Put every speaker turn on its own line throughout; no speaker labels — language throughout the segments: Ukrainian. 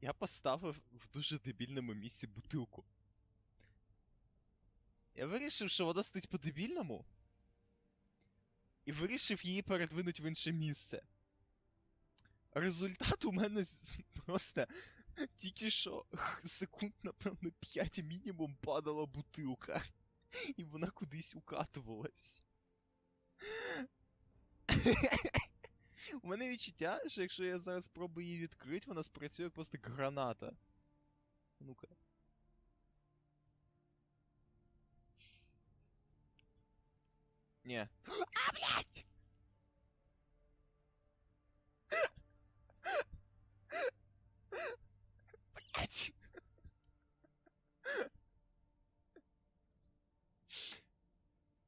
Я поставив в дуже дебільному місці бутилку. Я вирішив, що вона стоїть по-дебільному. І вирішив її передвинути в інше місце. Результат у мене просто тільки що секунд, напевно, 5 мінімум падала бутилка. І вона кудись укатувалась. У мене відчуття, що якщо я зараз спробую її відкрити, вона спрацює просто граната. Ну-ка. Ні. А, блядь! Блядь!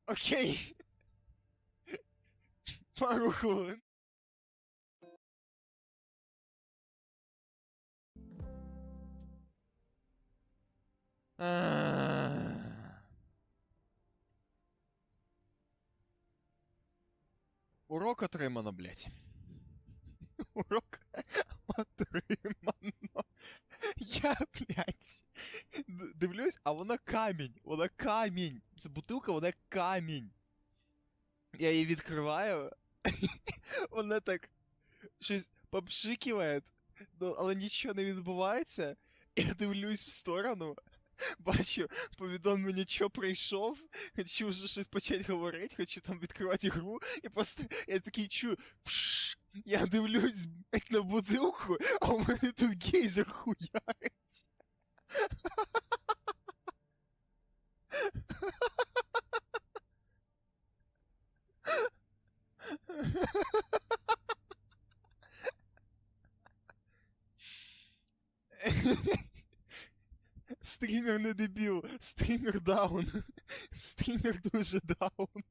Окей. Пару хвилин. Урок отримано, блядь. Урок отримано. Я, блядь, дивлюсь, а вона камінь. Вона камінь. Це бутилка, вона камінь. Я її відкриваю. Вона так щось попшикиває, але нічого не відбувається. Я дивлюсь в сторону, бачу, повідомлення, що прийшов, хочу вже щось почати говорити, хочу там відкривати гру, і просто я такий чую. Вш! Я дивлюсь блядь, на бутилку, а у мене тут гейзер хуярить. Стрімер не дебіл, стрімер даун. Стрімер дуже даун.